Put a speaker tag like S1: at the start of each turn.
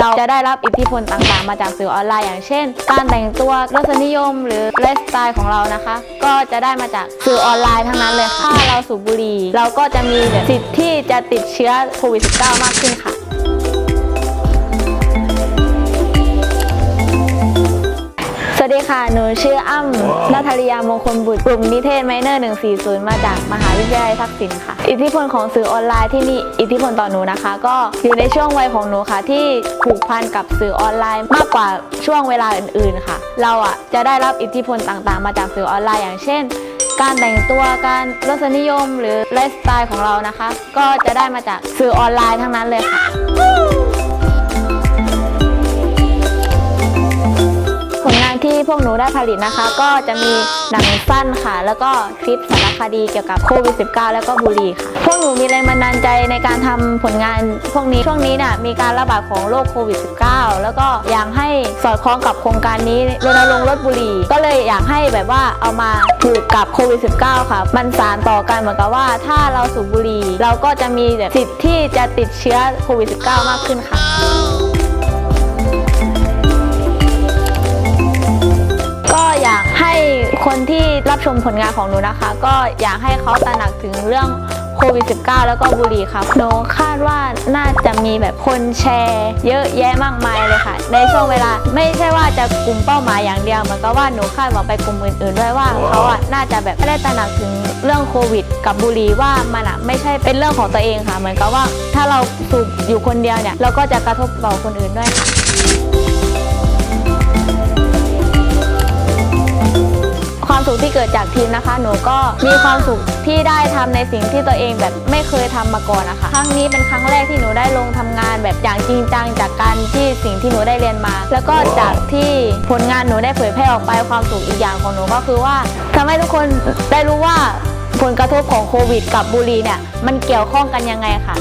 S1: เราจะได้รับอิทธิพลต่างๆ มาจากสื่อออนไลน์อย่างเช่น การแต่งตัวรสนิยม หรือไลฟ์สไตล์ของเรานะคะ ก็จะได้มาจากสื่อออนไลน์ทั้งนั้นเลยค่ะถ้าเราสูบบุหรี่เราก็จะมีสิทธิ์ที่จะติดเชื้อโควิด -19 มากขึ้นค่ะ วัสดีค่ะ หนูชื่ออ้ำนัทริยามงคลบุตร กลุ่มนิเทศไมเนอร์ 140 มาจากมหาวิทยาลัยทักษิณค่ะ อิทธิพลของสื่อออนไลน์ที่มีอิทธิพลต่อหนูนะคะ ก็อยู่ในช่วงวัยของหนูค่ะ ที่ผูกพันกับสื่อออนไลน์มากกว่าช่วงเวลาอื่น ๆ ค่ะ เราอะจะได้รับอิทธิพลต่างๆ มาจากสื่อออนไลน์อย่างเช่นการแต่งตัวการรสนิยมหรือไลฟ์สไตล์ของเรานะคะ ก็จะได้มาจากสื่อออนไลน์ทั้งนั้นเลยค่ะ พวกหนูได้ผลิตนะคะ ก็จะมีหนังสั้นค่ะ แล้วก็คลิปสารคดีเกี่ยวกับโควิด -19 แล้วก็บุหรี่ค่ะ พวกหนูมีแรงบันดาลใจในการทำผลงานพวกนี้ช่วงนี้เนี่ยมีการระบาดของโรคโควิด -19 แล้วก็อยากให้สอดคล้องกับโครงการนี้รณรงค์ลดบุหรี่ ก็เลยอยากให้แบบว่าเอามาผูกกับโควิด -19 ค่ะ มันสานต่อกันเหมือนกับว่าถ้าเราสูบบุหรี่ เราก็จะมีแบบสิทธิ์ที่จะติดเชื้อโควิด -19 มากขึ้นค่ะ ก็อยากให้คนที่รับชมผลงานของหนูนะคะ ก็อยากให้เขาตระหนักถึงเรื่องโควิด -19 แล้วก็บุหรี่ค่ะหนูคาดว่าน่าจะมีแบบคนแชร์ เยอะแยะมากมายเลยค่ะ ในช่วงเวลาไม่ใช่ว่าจะกลุ่มเป้าหมายอย่างเดียวมือนกับว่าหนูคาดหวังไปกลุ่มอื่นๆด้วยว่าเขาอะน่าจะแบบไม่ได้ตระหนักถึงเรื่องโควิด กับบุหรี่ว่ามันอะไม่ใช่เป็นเรื่องของตัวเองค่ะ เหมือนกับว่าถ้าเราสูบอยู่คนเดียวเนี่ยเราก็จะกระทบต่อคนอื่นด้วยค่ะ สุขที่เกิดจากทีมนะคะ หนูก็มีความสุขที่ได้ทำในสิ่งที่ตัวเองแบบไม่เคยทำมาก่อนนะคะครั้งนี้เป็นครั้งแรกที่หนูได้ลงทำงานแบบอย่างจริงจังจากการที่สิ่งที่หนูได้เรียนมา แล้วก็จากที่ผลงานหนูได้เผยแพร่ออกไปความสุขอีกอย่างของหนูก็คือว่าทำให้ทุกคนได้รู้ว่าผลกระทบของโควิด กับบุหรี่เนี่ยมันเกี่ยวข้องกันยังไงค่ะ